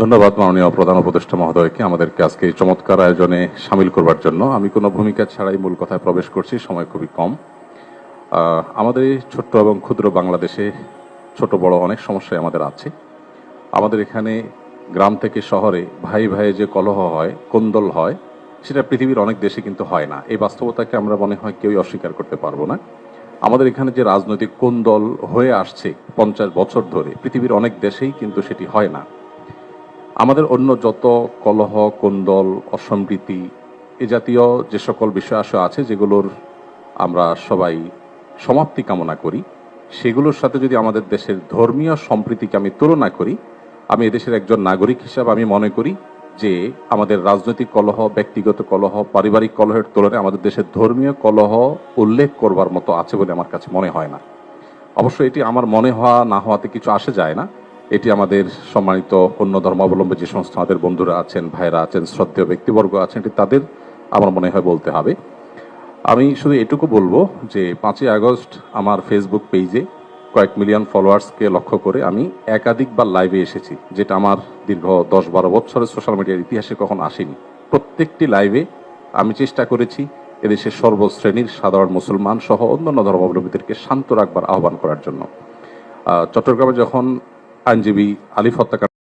ধন্যবাদ মাননীয় প্রধান উপদেষ্টা মহোদয়কে আমাদেরকে আজকে এই চমৎকার আয়োজনে সামিল করবার জন্য। আমি কোনো ভূমিকা ছাড়াই মূল কথায় প্রবেশ করছি, সময় খুবই কম। আমাদের এই ছোট্ট এবং ক্ষুদ্র বাংলাদেশে ছোট বড় অনেক সমস্যাই আমাদের আছে। আমাদের এখানে গ্রাম থেকে শহরে ভাই ভাইয়ে যে কলহ হয়, কোন্দল হয়, সেটা পৃথিবীর অনেক দেশে কিন্তু হয় না। এই বাস্তবতাকে আমরা মনে হয় কেউই অস্বীকার করতে পারব না। আমাদের এখানে যে রাজনৈতিক কোন্দল হয়ে আসছে পঞ্চাশ বছর ধরে, পৃথিবীর অনেক দেশেই কিন্তু সেটি হয় না। আমাদের অন্য যত কলহ, কোন্দল অসম্প্রীতি এ জাতীয় যে সকল বিষয় আশা আছে, যেগুলোর আমরা সবাই সমাপ্তি কামনা করি, সেগুলোর সাথে যদি আমাদের দেশের ধর্মীয় সম্প্রীতিকে আমি তুলনা করি, আমি এদেশের একজন নাগরিক হিসাবে আমি মনে করি যে আমাদের রাজনৈতিক কলহ, ব্যক্তিগত কলহ, পারিবারিক কলহের তুলনায় আমাদের দেশের ধর্মীয় কলহ উল্লেখ করবার মতো আছে বলে আমার কাছে মনে হয় না। অবশ্য এটি আমার মনে হওয়া, না হওয়াতে কিছু আসে যায় না। এটি আমাদের সম্মানিত অন্য ধর্মাবলম্বী যে সমস্ত আমাদের বন্ধুরা আছেন ভাইরা আছেন, শ্রদ্ধেয় ব্যক্তিবর্গ আছেন এটি তাদের আমার মনে হয় বলতে হবে। আমি শুধু এটুকু বলব যে পাঁচই আগস্ট আমার ফেসবুক পেজে কয়েক মিলিয়ন ফলোয়ার্সকে লক্ষ্য করে আমি একাধিকবার লাইভে এসেছি, যেটা আমার দীর্ঘ দশ বারো বছরের সোশ্যাল মিডিয়ার ইতিহাসে কখন আসেনি। প্রত্যেকটি লাইভে আমি চেষ্টা করেছি এদেশের সর্বশ্রেণীর সাধারণ মুসলমান সহ অন্যান্য ধর্মাবলম্বীদেরকে শান্ত রাখবার আহ্বান করার জন্য। চট্টগ্রামে যখন আইনজীবী আলিফ হত্যাকাণ্ড